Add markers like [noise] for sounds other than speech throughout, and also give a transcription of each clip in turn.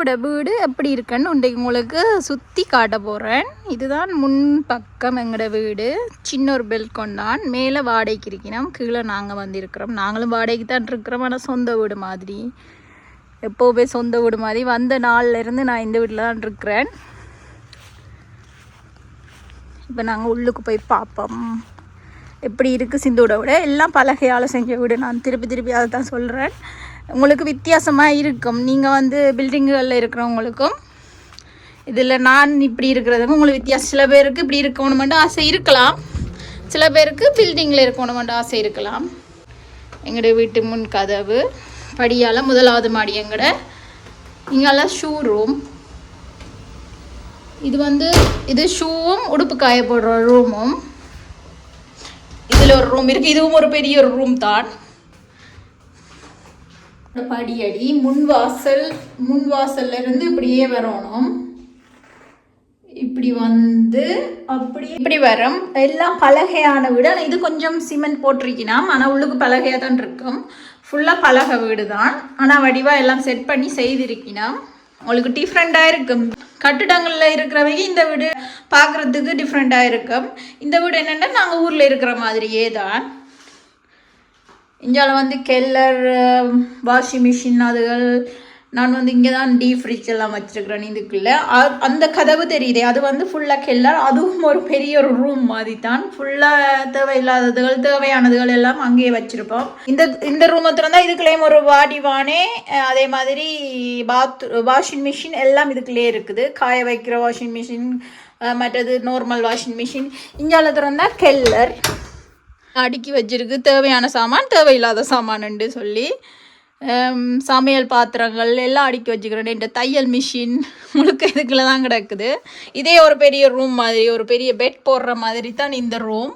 இதோட வீடு எப்படி இருக்குன்னு இன்றைக்கு உங்களுக்கு சுற்றி காட்ட போகிறேன் இதுதான் முன் பக்கம் எங்களோட வீடு. சின்ன ஒரு பெல்கோன் தான் மேலே வாடகைக்கு இருக்கிறோம். கீழே நாங்கள் வந்திருக்கிறோம். நாங்களும் வாடகைக்கு தான் இருக்கிறோம். ஆனால் சொந்த வீடு மாதிரி. எப்போவுமே சொந்த வீடு மாதிரி. வந்த நாள்லேருந்து நான் இந்த வீட்டில் தான் இருக்கிறேன். இப்போ நாங்கள் உள்ளுக்கு போய் பார்ப்போம். எப்படி இருக்குது சிந்தோட விட? எல்லாம் பலகையால் செஞ்ச வீடு. நான் திருப்பி திருப்பி அதை தான் சொல்கிறேன் உங்களுக்கு வித்தியாசமாக இருக்கும். நீங்கள் வந்து பில்டிங்குகளில் இருக்கிறவங்களுக்கும் இதில் நான் இப்படி இருக்கிறதுக்கும் உங்களுக்கு வித்தியாசம். சில பேருக்கு இப்படி இருக்கணுமெண்டு ஆசை இருக்கலாம். சில பேருக்கு பில்டிங்கில் இருக்கணுமெண்டு ஆசை இருக்கலாம். எங்களோட வீட்டு முன் கதவு படியால் முதலாவது மாடி எங்கட இங்கெல்லாம் ஷூ ரூம் இது வந்து இது ஷூவும் உடுப்பு காய போடுற ரூமும் இதில் ஒரு ரூம் இருக்குது இதுவும் ஒரு பெரிய ஒரு ரூம் தான். படியடி முன் வாசல் முன் வாசல்ல இருந்து இப்படியே வரணும். இப்படி வந்து அப்படி இப்படி வரும். எல்லாம் பலகையான வீடு. ஆனால் இது கொஞ்சம் சிமெண்ட் போட்டிருக்கலாம் ஆனால் உள்ளுக்கு பலகையாக தான் இருக்கும். ஃபுல்லாக பலகை வீடு தான் ஆனால் வடிவாக எல்லாம் செட் பண்ணி செய்திருக்கணும் உங்களுக்கு டிஃப்ரெண்ட்டாக இருக்கும். கட்டிடங்களில் இருக்கிறவங்க இந்த வீடு பார்க்குறதுக்கு டிஃப்ரெண்ட்டாக இருக்கும். இந்த வீடு என்னென்னா நாங்கள் ஊரில் இருக்கிற மாதிரியே தான். இந்தியாவில் வந்து கெல்லர் வாஷிங் மிஷின் அதுகள் நான் வந்து இங்கே தான் டீ ஃப்ரிட்ஜ் எல்லாம் வச்சுருக்கிறேன் இதுக்குள்ளே. அ- அந்த கதவு தெரியுதே அது வந்து ஃபுல்லாக கெல்லர் அதுவும் ஒரு பெரிய ஒரு ரூம் மாதிரி தான் ஃபுல்லாக தேவையில்லாததுகள் தேவையானதுகள் எல்லாம் அங்கேயே வச்சுருப்போம். இந்த இந்த ரூமை திறந்தால் இதுக்குள்ளேயும் ஒரு வாடிவானே அதே மாதிரி பாத் வாஷிங் மிஷின் எல்லாம் இதுக்குள்ளேயே இருக்குது. காய வைக்கிற வாஷிங் மிஷின் மற்றது நார்மல் வாஷிங் மிஷின் இந்தியாவில் திறந்தால் கெல்லர். அடுக்கி வச்சிருக்கு. தேவையான சாமான் தேவையில்லாத சாமானுண்டு சொல்லி சமையல் பாத்திரங்கள் எல்லாம் அடுக்கி வச்சுக்கிறேன். இந்த தையல் மிஷின் முழுக்க இதுக்குள்ள தான் கிடக்குது. இதே ஒரு பெரிய ரூம் மாதிரி ஒரு பெரிய பெட் போடுற மாதிரி தான் இந்த ரூம்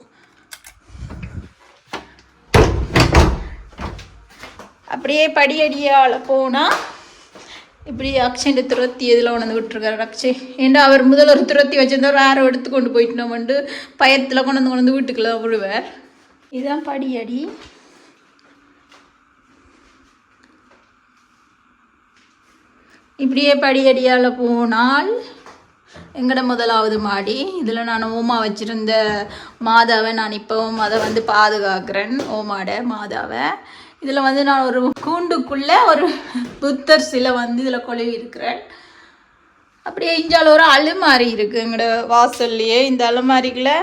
அப்படியே படியடியால் போனால் இப்படி அக்ஷன் துரத்தி இதில் கொண்டு விட்டுருக்காரு. அக்ஷய் ஏன்டா அவர் முதல்வர் ஒரு துரத்தி வச்சிருந்தவர் யாரோ எடுத்து கொண்டு போயிட்டோம்ட்டு பயத்தில் கொண்டு வந்து கொண்டு வந்து வீட்டுக்குள்ள விடுவார் இதுதான் படியடி. இப்படியே படியடியால் போனால் எங்கட முதலாவது மாடி. இதில் நான் ஓமா வச்சுருந்த மாதாவை நான் இப்போவும் அதை வந்து பாதுகாக்கிறேன். ஓமாட மாதாவை. இதில் வந்து நான் ஒரு கூண்டுக்குள்ளே ஒரு புத்தர் சிலை வந்து இதில் கொழுவி இருக்கிறேன் அப்படியே இஞ்சால் ஒரு அலுமாரி இருக்குது எங்களோட வாசல்லையே. இந்த அலுமாரிக்குள்ளே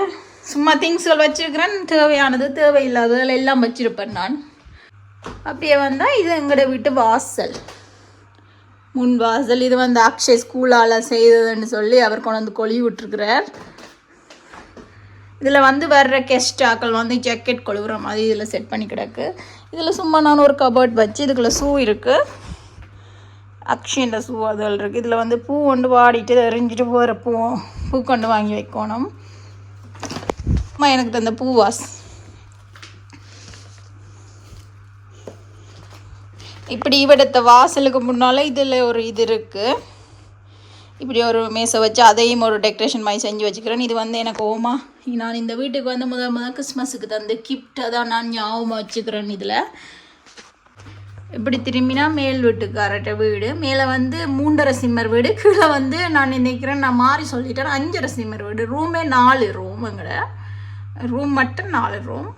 சும்மா திங்ஸ்கள் வச்சிருக்கிறேன். தேவையானது தேவையில்லாததில் எல்லாம் வச்சுருப்பேன் நான். அப்படியே வந்தால் இது எங்களோட வீட்டு வாசல். முன் வாசல். இது வந்து அக்ஷய் ஸ்கூலால் செய்ததுன்னு சொல்லி அவர் கொண்டு வந்து கொழி விட்டுருக்கிறார். இதில் வந்து வர்ற கெஸ்டாக்கள் வந்து ஜாக்கெட் கொழுவுற மாதிரி இதில் செட் பண்ணி கிடக்கு. இதில் சும்மா நான் ஒரு கபர்ட் வச்சு இதுக்குள்ள ஷூ இருக்குது அக்ஷயன்ற ஷூ அதில் இருக்குது இதில் வந்து பூ கொண்டு வாடிட்டு எரிஞ்சிட்டு போகிற பூ பூ கொண்டு வாங்கி வைக்கணும். அம்மா எனக்கு தந்த பூவாஸ் இப்படி இவடத்த வாசலுக்கு முன்னால் இதில் ஒரு இது இருக்குது இப்படி ஒரு மேசை வச்சு அதையும் ஒரு டெக்கரேஷன் மாதிரி செஞ்சு வச்சுக்கிறேன். இது வந்து எனக்கு ஓமா நான் இந்த வீட்டுக்கு வந்து முதல் முதல் கிறிஸ்மஸுக்கு தந்த கிஃப்டை தான் நான் ஞாபகமாக வச்சுக்கிறேன் இதில். இப்படி திரும்பினா மேல் வீட்டுக்காரட்ட வீடு மேலே வந்து மூன்றரை சிம்மர் வீடு கீழே வந்து நான் நினைக்கிறேன் நான் மாறி சொல்லிட்டேன் அஞ்சரை சிம்மர் வீடு. ரூமே நாலு ரூம் ரூம் மட்டும் நாலு ரூம்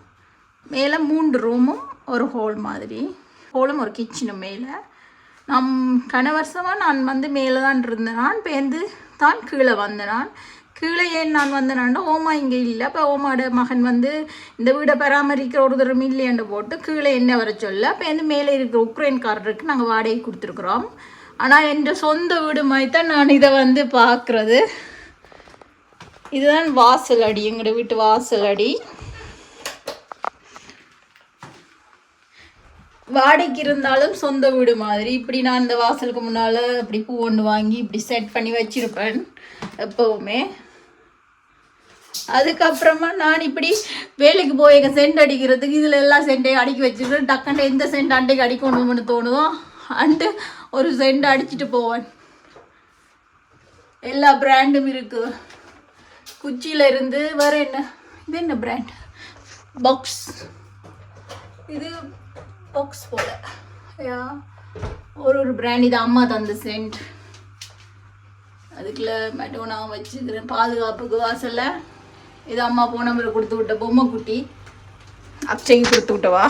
மேலே மூன்று ரூமும் ஒரு ஹோல் மாதிரி. ஹோலும் ஒரு கிச்சனும் மேலே. நம் கன வருஷமாக நான் வந்து மேலே தான் இருந்தேன் நான் பேருந்து தான் கீழே வந்தேன் நான் கீழே ஏன் நான் வந்தேனாண்டா ஓமா இங்கே இல்லை. அப்போ ஓமாட மகன் வந்து இந்த வீடை பராமரிக்கிற ஒரு தரம் இல்லையாண்டு போட்டு கீழே என்ன வர சொல்ல பேர்ந்து வந்து மேலே இருக்கிற உக்ரைன்காரருக்கு நாங்கள் வாடகை கொடுத்துருக்குறோம். ஆனால் என் சொந்த வீடு மாதிரி தான் நான் இதை வந்து பார்க்குறது. இதுதான் வாசல் அடி எங்களோட வீட்டு வாசல் அடி. வாடகைக்கு இருந்தாலும் சொந்த வீடு மாதிரி. இப்படி நான் இந்த வாசலுக்கு முன்னால் இப்படி பூ ஒன்று வாங்கி இப்படி செட் பண்ணி வச்சிருப்பேன் எப்போவுமே. அதுக்கப்புறமா நான் இப்படி வேலைக்கு போய் எங்கள் சென்ட் அடிக்கிறதுக்கு இதில் எல்லாம் சென்ட்டையும் அடுக்கி வச்சுருக்கேன் டக்குன்னு எந்த சென்ட் அண்டைக்கு அடிக்கணும்னு தோணுதோ அண்டு ஒரு சென்ட் அடிச்சிட்டு போவேன். எல்லா பிராண்டும் இருக்குது குச்சியில இருந்து என்ன? இது என்ன பிராண்ட் பாக்ஸ் இது பாக்ஸ் போல. யா ஒரு ஒரு பிராண்ட் இது அம்மா தந்த சென்ட் அதுக்குள்ள நான் வச்சுக்கிறேன். பாதுகாப்புக்கு வாசலில். இது அம்மா போன முறை கொடுத்து விட்ட பொம்மை குட்டி. அக்ஷய்க்கு கொடுத்து விட்டவா?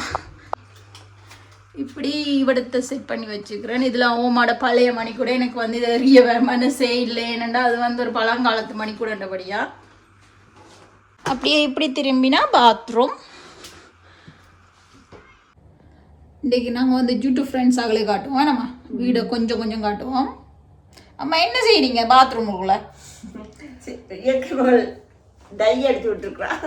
இப்படி இவடத்தை செட் பண்ணி வச்சுக்கிறேன். இதில் ஓமாட பழைய மணி கூட எனக்கு வந்து இது அறிய மனசே இல்லை என்னென்னா அது வந்து ஒரு பழங்காலத்து மணி கூடன்றபடியா அப்படியே இப்படி திரும்பினா பாத்ரூம் இன்றைக்கி நாங்கள் வந்து ஜூட்டு ஃப்ரெண்ட்ஸ் ஆகலே காட்டுவோம். நம்ம வீடை கொஞ்சம் கொஞ்சம் காட்டுவோம். அம்மா என்ன செய்றீங்க பாத்ரூமுக்குள்ள டை அடிச்சு விட்டுருக்குறான்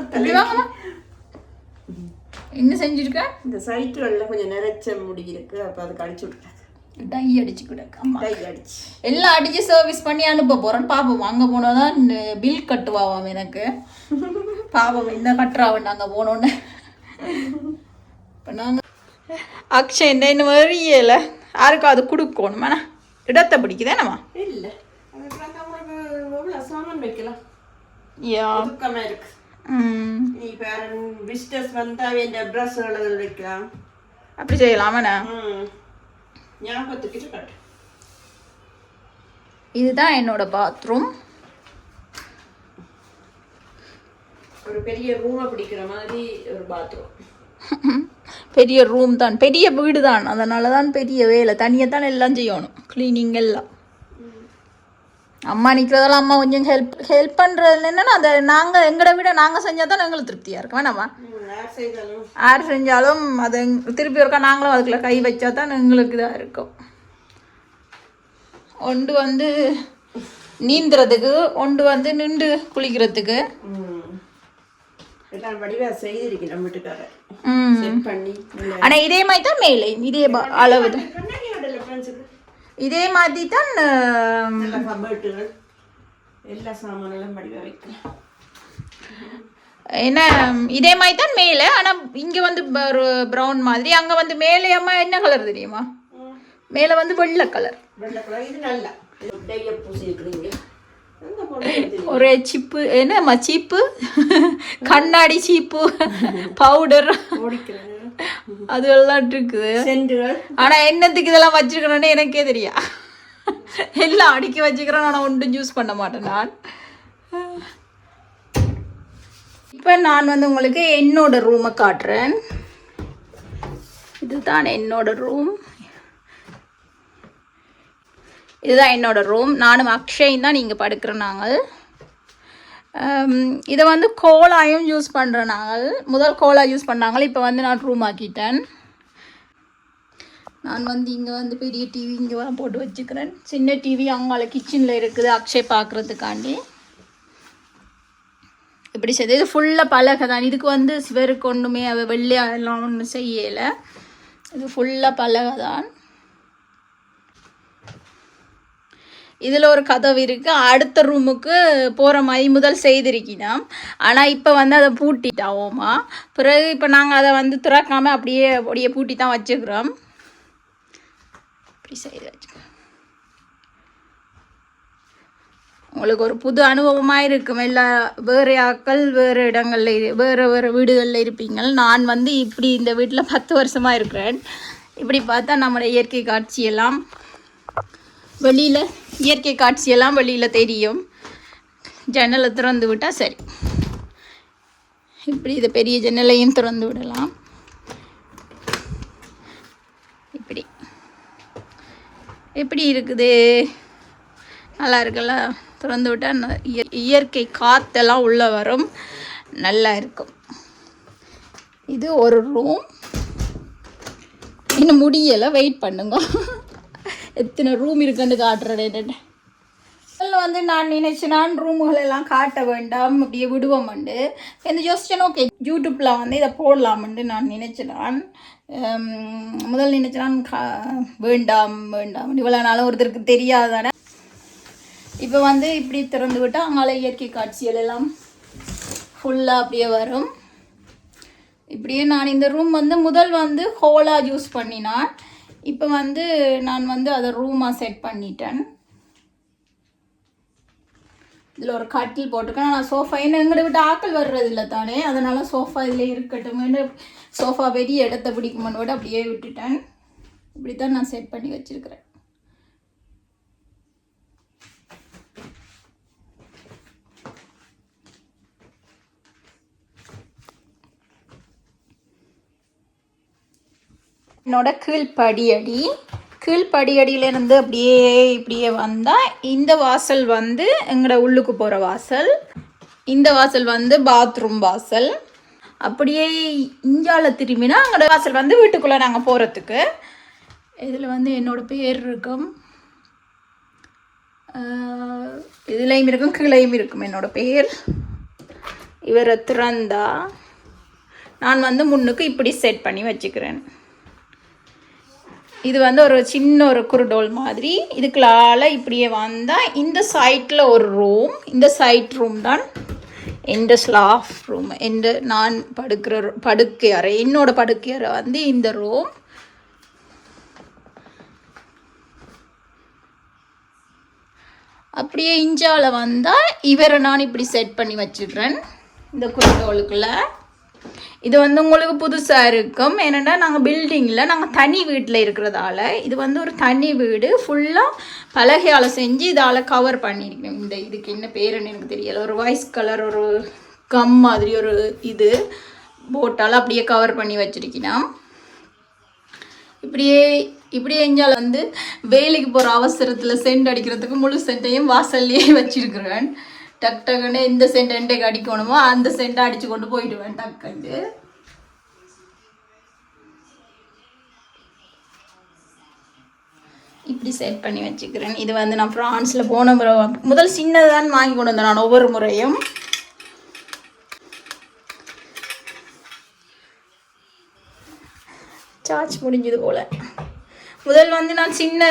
என்ன செஞ்சிருக்க? இந்த சைட்டுகளில் கொஞ்சம் நிறைச்ச முடி இருக்கு அப்போ அதுக்கு அடிச்சு விட்டுருக்காங்க டை அடிச்சு கிடக்கு டை அடிச்சு. எல்லாம் அடிச்சு சர்வீஸ் பண்ணி அனுப்ப போறேன் பாப்போம். அங்க போனாதான் பில் கட்டுவாவாம் எனக்கு. பாப்போம் இந்த கட்டுறாவன் நாங்க போனோன்னு. இப்போ நாங்க அக்ஷய் இந்த இன்னும் வரியல யாருக்கும் அது கொடுக்கணும்? வேணா இடத்தை இல்லை. அதுக்கெல்லாம் நம்மளுக்கு எவ்வளோ சாமான் வைக்கலாம். யா. இருக்கு. நீ வேற விசிட்டர்ஸ் வந்தால் இந்த ட்ரெஸ்ஸுகளை வைக்கலாம். அப்படி செய்யலாமண்ணா ம். ஞாபகத்துக்கு கட்டு இதுதான் என்னோட பாத்ரூம் ஒரு பெரிய ரூமை பிடிக்கிற மாதிரி ஒரு பாத்ரூம் [laughs] பெரிய ரூம் தான். பெரிய வீடு தான் அதனால தான் பெரிய வேலை. தனியாக தான் எல்லாம் செய்யணும். க்ளீனிங் எல்லாம். அம்மா நிற்கிறதெல்லாம் அம்மா கொஞ்சம் ஹெல்ப் ஹெல்ப் பண்ணுறது என்னன்னா அதை நாங்கள் எங்களை விட நாங்கள் செஞ்சால் தான் எங்களுக்கு திருப்தியாக இருக்கும். வேணாமா யார் செஞ்சாலும் அது திருப்பி இருக்கா நாங்களும் அதுக்குள்ள கை வச்சா தான் எங்களுக்கு இதாக இருக்கும். ஒன்று வந்து நீந்துறதுக்கு ஒன்று வந்து நின்று குளிக்கிறதுக்கு ம் எல்லாம் வடிவா செய்திருக்கு நம்ம வீட்டுக்காரர் ம் செட் பண்ணி இல்லை ஆனால் இதே மாதிரி தான் மேலே இதே அளவு தான். இதே மாதிரி தான் எல்லா வடிவா வைக்கலாம் என்ன இதே மாதிரி தான் மேலே ஆனால் இங்கே வந்து ஒரு ப்ரௌன் மாதிரி அங்கே வந்து மேலே அம்மா என்ன கலர் தெரியுமா? மேலே வந்து வெள்ளை கலர் வெள்ளை கலர் இது நல்லா. ஒரே சிப்பு என்னம்மா சீப்பு? கண்ணாடி சீப்பு பவுடர் அது எல்லாம் இருக்குது ஆனால் என்னத்துக்கு இதெல்லாம் வச்சிருக்கணும்னு எனக்கே தெரியா. எல்லாம் அடுக்கி வச்சுக்கிறேன் ஆனால் ஒன்றும் யூஸ் பண்ண மாட்டேன் நான். இப்போ நான் வந்து உங்களுக்கு என்னோட ரூமை காட்டுறேன். இதுதான் என்னோட ரூம் இதுதான் என்னோடய ரூம் நானும் அக்ஷயும் தான் நீங்கள் படுக்கிற நாங்கள். இதை வந்து கோலாயும் யூஸ் பண்ணுற நாங்கள். முதல் கோலா யூஸ் பண்ணாங்க இப்போ வந்து நான் ரூம் ஆக்கிட்டேன். நான் வந்து இங்கே வந்து பெரிய டிவி இங்கே போட்டு வச்சுக்கிறேன். சின்ன டிவி அவங்கள கிச்சனில் இருக்குது. அக்ஷய் பார்க்குறதுக்காண்டி இப்படி செய்து. இது ஃபுல்லாக பலகை தான். இதுக்கு வந்து சிவருக்கு ஒன்றுமே அவள் வெள்ளையா எல்லாம் ஒன்றும் செய்யலை. இது ஃபுல்லாக பலகை தான். இதில் ஒரு கதவு இருக்குது அடுத்த ரூமுக்கு போகிற மாதிரி முதல் செய்திருக்கினோம். ஆனால் இப்போ வந்து அதை பூட்டிட்டாவோமா பிறகு இப்போ நாங்கள் அதை வந்து திறக்காமல் அப்படியே அப்படியே பூட்டி தான் வச்சுக்கிறோம். இப்படி செய்து வச்சுக்கிறோம் உங்களுக்கு ஒரு புது அனுபவமாக இருக்கும். எல்லா வேறு ஆக்கள் வேறு இடங்களில் இரு வேறு வேறு வீடுகளில் இருப்பீங்க நான் வந்து இப்படி இந்த வீட்டில் பத்து வருஷமாக இருக்கிறேன். இப்படி பார்த்தா நம்மளோட இயற்கை காட்சியெல்லாம் வெளியில் இயற்கை காட்சியெல்லாம் வெளியில் தெரியும். ஜன்னலை திறந்து விட்டால் சரி. இப்படி இதை பெரிய ஜன்னலையும் திறந்து விடலாம். இப்படி. எப்படி இருக்குது? நல்லா இருக்குல்ல? திறந்து விட்டால் இய- இயற்கை காற்றெல்லாம் உள்ளே வரும். நல்லா இருக்கும். இது ஒரு ரூம் இன்னும் முடியலை. வெயிட் பண்ணுங்க. [laughs] எத்தனை ரூம் இருக்குன்னு காட்டுறேன் முதல்ல வந்து நான் நினைச்சேன் நான் ரூமுகள் எல்லாம் காட்ட வேண்டாம் அப்படியே விடுவோம்ண்டு. இந்த யோசிச்சேன் ஓகே யூடியூப்பில் வந்து இதை போடலாம்ண்டு நான் நினைச்சேன் நான். முதல் நினைச்சேன் நான் கா வேண்டாம் வேண்டாம். இவ்வளோ நாளும் ஒருத்தருக்கு தெரியாதானே. இப்போ வந்து இப்படி திறந்து விட்டால் அங்கே இயற்கை காட்சிகள் எல்லாம் ஃபுல்லாக அப்படியே வரும். இப்படியே நான் இந்த ரூம் வந்து முதல் வந்து ஹோலாக யூஸ் பண்ணினான். இப்போ வந்து நான் வந்து அதை ரூமாக செட் பண்ணிட்டேன். இதில் ஒரு கட்டில் போட்டிருக்கேன். நான் சோஃபா என்ன எங்களை விட்டு ஆக்கள் வர்றது இல்லை தானே. அதனால் சோஃபா இதில் இருக்கட்டும்னு சோஃபா பெரிய இடத்த பிடிக்குமென்னு விட அப்படியே விட்டுட்டேன். இப்படி தான் நான் செட் பண்ணி வச்சுருக்கிறேன். என்னோட கீழ்ப்படியடி. கீழ்ப்படியடியிலேருந்து அப்படியே இப்படியே வந்தால் இந்த வாசல் வந்து எங்களோட உள்ளுக்கு போகிற வாசல். இந்த வாசல் வந்து பாத்ரூம் வாசல். அப்படியே இஞ்சால திரும்பினா அங்கே வாசல் வந்து வீட்டுக்குள்ளே நாங்கள் போகிறதுக்கு இதில் வந்து என்னோடய பேர் இருக்கும். இதுலேயும் இருக்கும் கீழையும் இருக்கும் என்னோட பேர். இவரை திறந்தா. நான் வந்து முன்னுக்கு இப்படி செட் பண்ணி வச்சுக்கிறேன். இது வந்து ஒரு சின்ன ஒரு குருடோல் மாதிரி. இதுக்குள்ளால இப்படியே வந்தால் இந்த சைட்டில் ஒரு ரூம் இந்த சைட் ரூம் தான் எந்த ஸ்லாஃப் ரூம் எந்த நான் படுக்கிற படுக்கை அறை என்னோட படுக்கை அறை வந்து இந்த ரூம் அப்படியே இஞ்சாவில் வந்தால் இவரை நான் இப்படி செட் பண்ணி வச்சிடுறேன். இந்த குருடோலுக்குள்ள. இது வந்து உங்களுக்கு புதுசாக இருக்கும். ஏன்னா நாங்கள் பில்டிங்கில் நாங்கள் தனி வீட்டில் இருக்கிறதால இது வந்து ஒரு தனி வீடு. ஃபுல்லாக பலகையால் செஞ்சு இதால் கவர் பண்ணியிருக்கேன் இந்த இதுக்கு என்ன பேருன்னு எனக்கு தெரியல. ஒரு வாய்ஸ் கலர் ஒரு கம் மாதிரி ஒரு இது போட்டால் அப்படியே கவர் பண்ணி வச்சிருக்கினா இப்படியே இப்படியே எஞ்சால் வந்து வேலைக்கு போகிற அவசரத்தில் சென்ட் அடிக்கிறதுக்கு முழு சென்ட்டையும் வாசல்லையே வச்சிருக்கிறேன். டக் டக்குன்னு இந்த சென்ட் எண்டைக்கு அடிக்கணுமோ அந்த சென்ட்டை அடித்து கொண்டு போயிடுவேன் டக்குண்டு இப்படி செட் பண்ணி வச்சுக்கிறேன். இது வந்து நான் ஃப்ரான்ஸில் போன முறை முதல் சின்னதான் வாங்கி கொண்டு வந்தேன் நான் ஒவ்வொரு முறையும். சார்ஜ் முடிஞ்சது போல். முதல் வந்து நான் சின்ன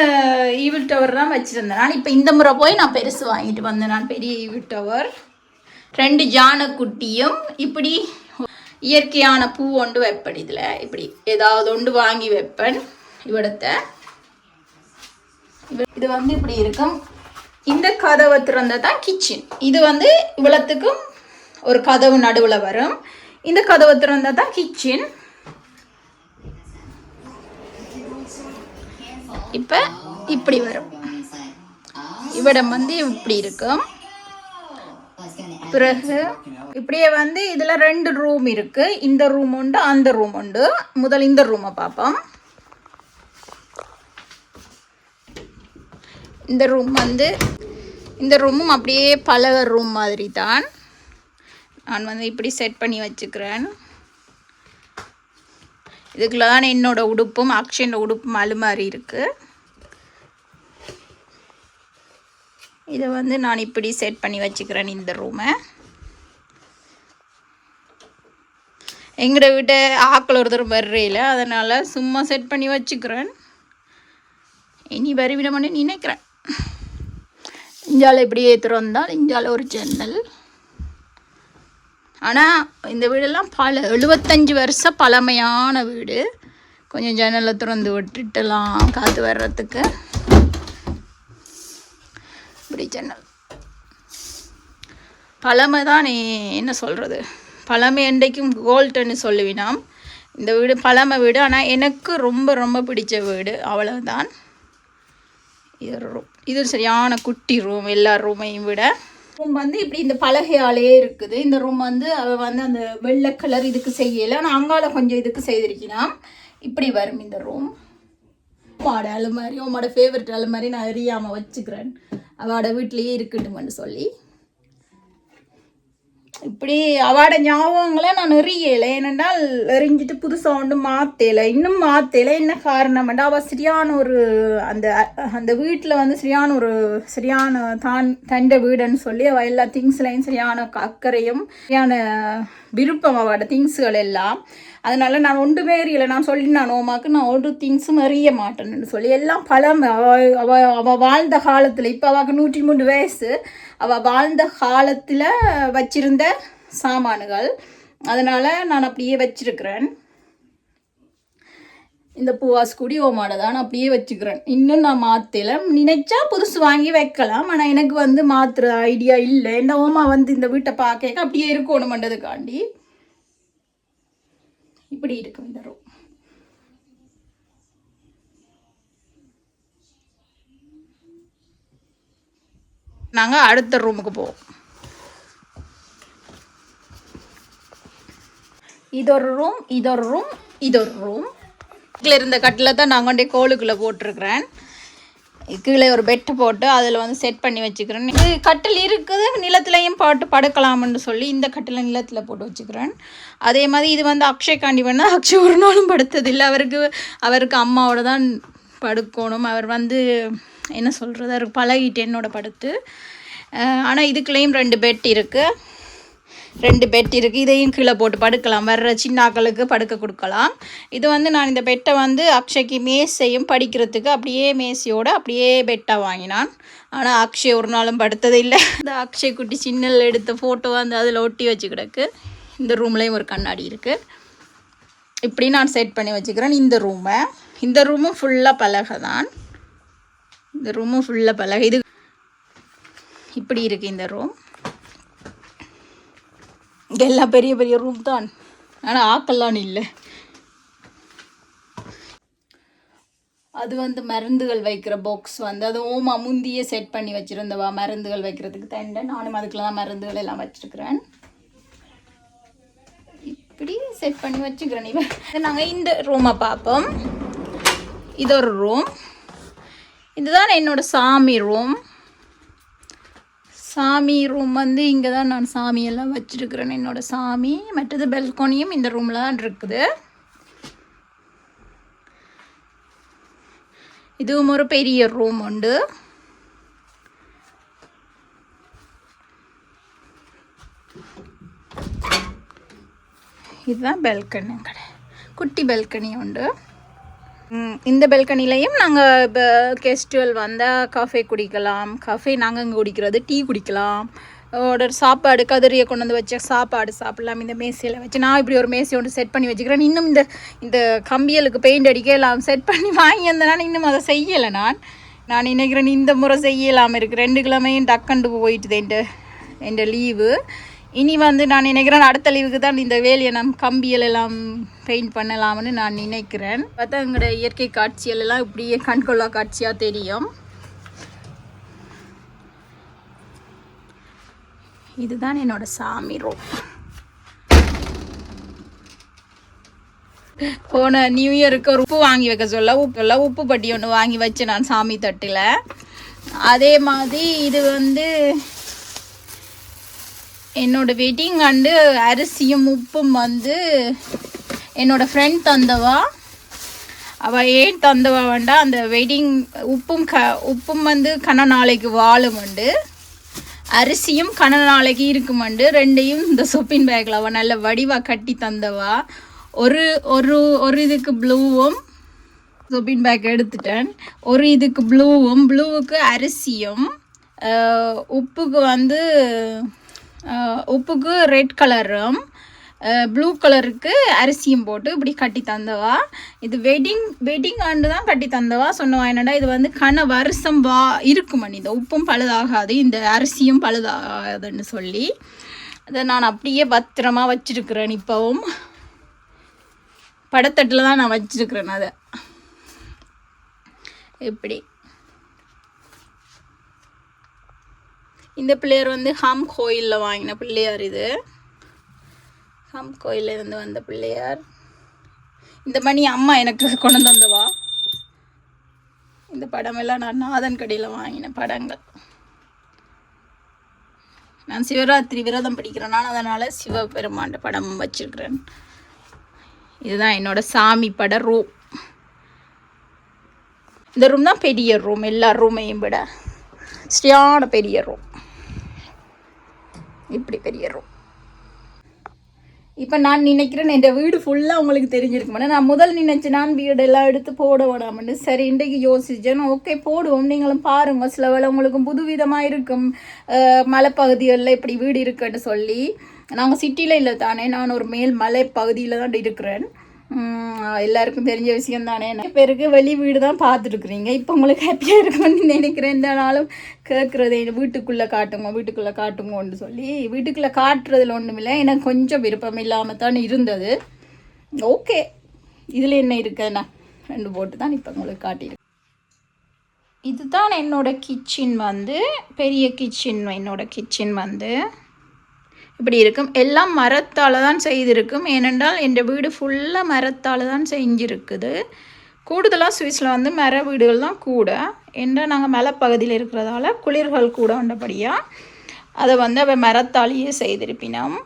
ஈவில் டவர் தான் வச்சுருந்தேன். நான் இப்போ இந்த முறை போய் நான் பெருசு வாங்கிட்டு வந்தேன். நான் பெரிய ஈவில் டவர் ரெண்டு ஜானக்குட்டியும் இப்படி இயற்கையான பூ ஒன்று வைப்பேன் இதில். இப்படி ஏதாவது ஒன்று வாங்கி வைப்பேன் இவடத்தை இது வந்து இப்படி இருக்கும். இந்த கதவை திறந்தது தான் கிச்சன் இது வந்து இவ்வளத்துக்கும் ஒரு கதவு நடுவில் வரும். இந்த கதவை திறந்தது தான் கிச்சன் இப்போ இப்படி வரும். இவ்விடம் வந்து இப்படி இருக்கும். பிறகு இப்படியே வந்து இதில் ரெண்டு ரூம் இருக்கு. இந்த ரூம் உண்டு அந்த ரூம் உண்டு. முதல் இந்த ரூமை பார்ப்போம். இந்த ரூம் வந்து இந்த ரூமும் அப்படியே பல ரூம் மாதிரி தான் நான் வந்து இப்படி செட் பண்ணி வச்சுக்கிறேன். இதுக்குள்ள தான் என்னோடய உடுப்பும் அக்ஷனோட உடுப்பும் அலுமாரி இருக்குது இதை வந்து நான் இப்படி செட் பண்ணி வச்சுக்கிறேன் இந்த ரூமை எங்கட வீட்டை ஆக்கள் ஒருத்தர் வர்றையில் அதனால் சும்மா செட் பண்ணி வச்சுக்கிறேன். இனி வருவிடமானே நினைக்கிறேன். இஞ்சால இப்படியே திறந்தால் இஞ்சால ஒரு ஜன்னல். ஆனால் இந்த வீடெல்லாம் பல எழுபத்தஞ்சு வருஷம் பழமையான வீடு. கொஞ்சம் ஜன்னலை திறந்து விட்டுட்டலாம் காற்று வர்றதுக்கு. இப்படி ஜன்னல் பழமை தான் நீ என்ன சொல்கிறது பழமை என்றைக்கும் கோல்டுன்னு சொல்லுவினாம் இந்த வீடு பழமை வீடு. ஆனால் எனக்கு ரொம்ப ரொம்ப பிடிச்ச வீடு அவ்வளவுதான். இது ரூம் இது சரியான குட்டி ரூம் எல்லா ரூமையும் விட. ரூம் வந்து இப்படி இந்த பலகையாலேயே இருக்குது. இந்த ரூம் வந்து அவள் வந்து அந்த வெள்ளை கலர் இதுக்கு செய்யலை. ஆனால் அங்கால கொஞ்சம் இதுக்கு செய்திருக்கலாம் இப்படி வரும் இந்த ரூம் உமாட அலுமாரி உமாட ஃபேவரட் அலுமாரி நான் அறியாமல் வச்சுக்கிறேன். அவளோட வீட்லேயே இருக்கட்டும்னு சொல்லி இப்படி அவாட ஞாபகங்களை நான் எறியலை. ஏனென்றால் எறிஞ்சிட்டு புதுசாக ஒன்று மாற்றலை இன்னும் மாற்றலை என்ன காரணம்டா அவள் சரியான ஒரு அந்த அந்த வீட்டில் வந்து சரியான ஒரு சரியான தான் தண்ட வீடுன்னு சொல்லி அவள் எல்லா திங்ஸ்லையும் சரியான அக்கறையும் சரியான விருப்பம் அவளோட திங்ஸுகள் எல்லாம். அதனால் நான் ஒன்றுமே எறியலை. நான் சொல்லி நான் ஓமாக்கு நான் ஒரு திங்ஸும் எறிய மாட்டேன்னு சொல்லி. எல்லாம் பழம். அவ அவ வாழ்ந்த காலத்தில் இப்போ அவளுக்கு நூற்றி மூணு வயசு. அவள் வாழ்ந்த காலத்தில் வச்சிருந்த சாமான்கள். அதனால் நான் அப்படியே வச்சிருக்கிறேன். இந்த பூவாஸ் குடி ஓமாடை தான் அப்படியே வச்சுக்கிறேன் இன்னும் நான் மாற்றல நினைச்சா புதுசு வாங்கி வைக்கலாம். ஆனால் எனக்கு வந்து மாற்றுற ஐடியா இல்லை. என்ன ஓமா வந்து இந்த வீட்டை பார்க்க அப்படியே இருக்கணுமன்றதுக்காண்டி. இப்படி இருக்கும் இந்த ரூம் நாங்கள் அடுத்த ரூமுக்கு போவோம். இது ஒரு ரூம் இதொரு ரூம் இது ஒரு ரூம் கீழே இருந்த கட்டில் தான் நான் கொண்டே கோளுக்குள்ளே போட்டிருக்கிறேன். கீழே ஒரு பெட்டு போட்டு அதில் வந்து செட் பண்ணி வச்சுக்கிறேன். இது கட்டில் இருக்குது நிலத்துலையும் போட்டு படுக்கலாம்னு சொல்லி இந்த கட்டில் நிலத்தில் போட்டு வச்சுக்கிறேன். அதே மாதிரி இது வந்து அக்ஷய் காண்டி வேணால் அக்ஷய் ஒரு நாளும் படுத்ததில்லை. அவருக்கு அவருக்கு அம்மாவோட தான் படுக்கணும். அவர் வந்து என்ன சொல்கிறது அவருக்கு பழகிட்டு என்னோட படுத்து. ஆனால் இதுக்குள்ளேயும் ரெண்டு பெட் இருக்குது ரெண்டு பெட் இருக்குது இதையும் கீழே போட்டு படுக்கலாம். வர்ற சின்னாக்களுக்கு படுக்க கொடுக்கலாம். இது வந்து நான் இந்த பெட்டை வந்து அக்ஷய்க்கு மேசையும் படிக்கிறதுக்கு அப்படியே மேசையோடு அப்படியே பெட்டாக வாங்கினான். ஆனால் அக்ஷய் ஒரு நாளும் படுத்ததே இல்லை. இந்த அக்ஷய் குட்டி சின்னல் எடுத்த ஃபோட்டோ வந்து அதில் ஒட்டி வச்சு கிடக்கு. இந்த ரூம்லேயும் ஒரு கண்ணாடி இருக்குது இப்படி நான் செட் பண்ணி வச்சுக்கிறேன் இந்த ரூமை இந்த ரூமும் ஃபுல்லாக பலகை தான் இந்த ரூமும் ஃபுல்லாக பலகை. இது இப்படி இருக்குது இந்த ரூம் இங்கே எல்லாம் பெரிய பெரிய ரூம் தான். ஆனால் ஆக்கெல்லாம் இல்லை. அது வந்து மருந்துகள் வைக்கிற பாக்ஸ் வந்து அது ஓமா முந்தியே செட் பண்ணி வச்சுருந்தவா மருந்துகள் வைக்கிறதுக்கு தண்டை. நானும் அதுக்குள்ள தான் மருந்துகள் எல்லாம் வச்சுருக்கிறேன். இப்படி செட் பண்ணி வச்சுக்கிறேன் இவன் நாங்கள் இந்த ரூமை பார்ப்போம். இது ஒரு ரூம் இதுதான் என்னோடய சாமி ரூம் சாமி ரூம் வந்து இங்கே தான் நான் சாமியெல்லாம் வச்சுருக்கிறேன். என்னோட சாமி மற்றது பெல்கோனியும் இந்த ரூமில் தான் இருக்குது. இதுவும் ஒரு பெரிய ரூம் உண்டு. இதுதான் பெல்கனி கடை. குட்டி பெல்கனி உண்டு. இந்த பெல்கனிலையும் நாங்கள் இப்போ கெஸ்டுவல் வந்தால் காஃபே குடிக்கலாம். காஃபே நாங்கள் இங்கே குடிக்கிறது டீ குடிக்கலாம். ஒரு சாப்பாடு கதிரியை கொண்டு வந்து வச்ச சாப்பாடு சாப்பிடலாம். இந்த மேசையில் வச்சு நான் இப்படி ஒரு மேசை ஒன்று செட் பண்ணி வச்சுக்கிறேன். இன்னும் இந்த இந்த கம்பியலுக்கு பெயிண்ட் அடிக்க எல்லாம் செட் பண்ணி வாங்கி இன்னும் அதை செய்யலை நான். நான் நினைக்கிறேன் இந்த முறை செய்யலாம் இருக்கு. ரெண்டு கிழமையும் டக்கண்டு போயிட்டுது என்ட என் லீவு இனி வந்து நான் நினைக்கிறேன் அடுத்த லீவுக்கு தான் இந்த வேலையை நம் கம்பியல் எல்லாம் பெயிண்ட் பண்ணலாம்னு நான் நினைக்கிறேன். பார்த்தா எங்களோட இயற்கை காட்சிகள் எல்லாம் இப்படியே கண்கொள்ளா காட்சியாக தெரியும். இதுதான் என்னோட சாமி ரூம் போன நியூ இயருக்கு ஒரு உப்பு வாங்கி வைக்க சொல்ல உப்பு எல்லாம் உப்பு பட்டி ஒன்று வாங்கி வச்சேன் நான் சாமி தட்டில். அதே மாதிரி இது வந்து என்னோட வெட்டிங் அண்டு அரிசியும் உப்பும் வந்து என்னோட ஃப்ரெண்ட் தந்தவா. அவள் ஏன் தந்தவா வேண்டா அந்த வெட்டிங் உப்பும் க உப்பும் வந்து கன நாளைக்கு வாழும் உண்டு அரிசியும் கன நாளைக்கு இருக்குமண்டு ரெண்டையும் இந்த சொப்பின் பேக்கில் அவள் நல்ல வடிவாக கட்டி தந்தவா. ஒரு ஒரு ஒரு இதுக்கு ப்ளூவும் சொப்பின் பேக் எடுத்துட்டேன். ஒரு இதுக்கு ப்ளூவும் ப்ளூவுக்கு அரிசியும் உப்புக்கு வந்து உப்புக்கு ரெட் கலரும் ப்ளூ கலருக்கு அரிசியும் போட்டு இப்படி கட்டி தந்தவா. இது வெட்டிங் வெட்டிங் ஆண்டு தான் கட்டி தந்தவா. சொன்னவா என்னடா இது வந்து கன வருஷம் வா இருக்குமணி இந்த உப்பும் பழுதாகாது இந்த அரிசியும் பழுதாகாதுன்னு சொல்லி. அதை நான் அப்படியே பத்திரமா வச்சிருக்கிறேன் இப்போவும். படத்தட்டில் தான் நான் வச்சிருக்கிறேன் அதை. இப்படி. இந்த பிள்ளையார் வந்து ஹம் கோயிலில் வாங்கின பிள்ளையார் இது. ஹம் கோயில்ல இருந்து வந்த பிள்ளையார். இந்த மணி அம்மா எனக்கு கொண்டு வந்தவா இந்த படமெல்லாம் நான் நாதன் கடையில் வாங்கின படங்கள். நான் சிவராத்திரி விரதம் படிக்கிறேன். நான் அதனால் சிவபெருமாண்ட படம் வச்சிருக்கிறேன். இதுதான் என்னோட சாமி பட ரூம். இந்த ரூம் தான் பெரிய ரூம் எல்லா ரூமையும் விட ஸ்ரீயான பெரிய ரூம் இப்படி பெரிய ரூம் இப்போ நான் நினைக்கிறேன் என் வீடு ஃபுல்லாக உங்களுக்கு தெரிஞ்சிருக்குமாண்ணே நான் முதல் நினைச்சு நான் வீடெல்லாம் எடுத்து போட வேணாம்னு சரி இன்றைக்கு யோசிச்சேன். ஓகே போடுவோம். நீங்களும் பாருங்கள் சில வேளை உங்களுக்கு புதுவிதமாக இருக்கும். மலைப்பகுதிகளில் இப்படி வீடு இருக்குன்னு சொல்லி. நாங்கள் சிட்டியில் இல்லை தானே. நான் ஒரு மேல் மலை பகுதியில் தான் இருக்கிறேன். எல்லாருக்கும் தெரிஞ்ச விஷயம் தானே நிறைய பேருக்கு வெளி வீடு தான் பார்த்துருக்குறீங்க இப்போ உங்களுக்கு ஹாப்பியாக இருக்கும்னு நினைக்கிறேன். இந்த நாளும் கேட்குறது வீட்டுக்குள்ளே காட்டுங்க வீட்டுக்குள்ளே காட்டுங்கன்னு சொல்லி வீட்டுக்குள்ளே காட்டுறதுல ஒன்றும் இல்லை. எனக்கு கொஞ்சம் விருப்பம் இல்லாமல் தான் இருந்தது. ஓகே. இதில் என்ன இருக்குண்ணா ரெண்டு போட்டு தான் இப்போ உங்களுக்கு காட்டியிருக்கேன். இதுதான் என்னோடய கிச்சன் வந்து பெரிய கிச்சன் என்னோடய கிச்சன் வந்து. இப்படி இருக்கும். எல்லாம் மரத்தால் தான் செய்திருக்கும். ஏனென்றால் என் வீடு ஃபுல்லாக மரத்தால் தான் செஞ்சுருக்குது. கூடுதலாக சுவிஸில் வந்து மர வீடுகள் தான் கூட. ஏன்னா நாங்கள் மலைப்பகுதியில் இருக்கிறதால குளிர்கள் கூட உண்டபடியாக அதை வந்து அவள் மரத்தாலேயே செய்திருப்பினோம்.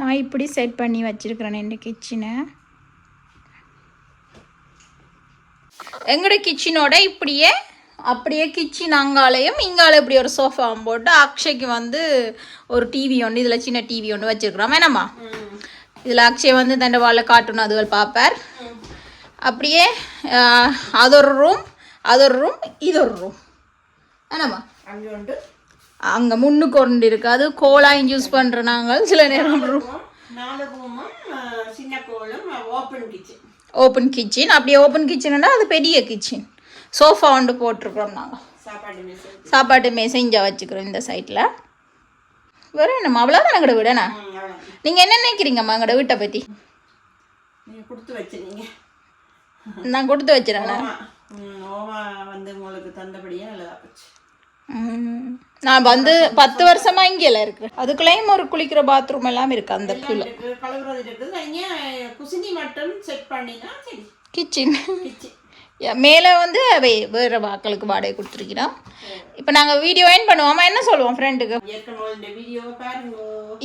நான் இப்படி செட் பண்ணி வச்சுருக்கிறேன் என் கிச்சனை எங்களோட கிச்சனோட இப்படியே அப்படியே கிச்சன் அங்காலையும் இங்கால இப்படி ஒரு சோஃபா போட்டு அக்ஷய்க்கு வந்து ஒரு டிவி ஒன்று இதில் சின்ன டிவி ஒன்று வச்சிருக்கிறோம். வேணாமா? இதில் அக்ஷய் வந்து தண்டை வாழ கார்ட்டூன் அதுகள் பார்ப்பார். அப்படியே அது ஒரு ரூம் அது ஒரு ரூம் இது ஒரு ரூம் வேணாமா அங்கே முன்னுக்கு ஒன்று இருக்கு அது கோலாயும் யூஸ் பண்ணுற நாங்கள் சில நேரம் room open kitchen open kitchen அப்படியே ஓப்பன் கிச்சன்னா அது பெரிய கிச்சன் சோஃபா ஒன்று போட்டிருக்கிறோம் நாங்கள் சாப்பாட்டு மெசேஞ்சா வச்சுக்கிறோம் இந்த சைட்டில் வேறு என்னம்மா அவ்வளோதான் எங்கட வீடண்ணா நீங்கள் என்ன நினைக்கிறீங்கம்மா எங்கட வீட்டை பற்றி கொடுத்து வச்சிருந்தீங்க நான் கொடுத்து வந்து உங்களுக்கு தந்தபடியே போச்சு. ம். நான் வந்து பத்து வருஷமா இங்கேல இருக்கிறேன். அதுக்குள்ளேயும் ஒரு குளிக்கிற பாத்ரூம் எல்லாம் இருக்கு அந்த கீழே. இருக்கு கழுவுறது இருக்குது. இங்கே குசினி மட்டும் செட் பண்ணினா சரி. கிச்சன் கிச்சன் மேலே வந்து வேறு வாக்களுக்கு வாடகை கொடுத்துருக்கிறோம். இப்போ நாங்கள் வீடியோ ஏன் பண்ணுவோமா? என்ன சொல்லுவோம் ஃப்ரெண்டுக்கு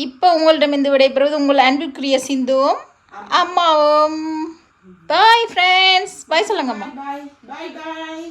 இப்போ உங்கள்ட்ட இந்த விடைபெறுவது உங்கள் அன்புக்குரிய சிந்துவும் அம்மாவும். பாய் ஃப்ரெண்ட்ஸ் பாய் சொல்லுங்கம்மா பாய் பாய்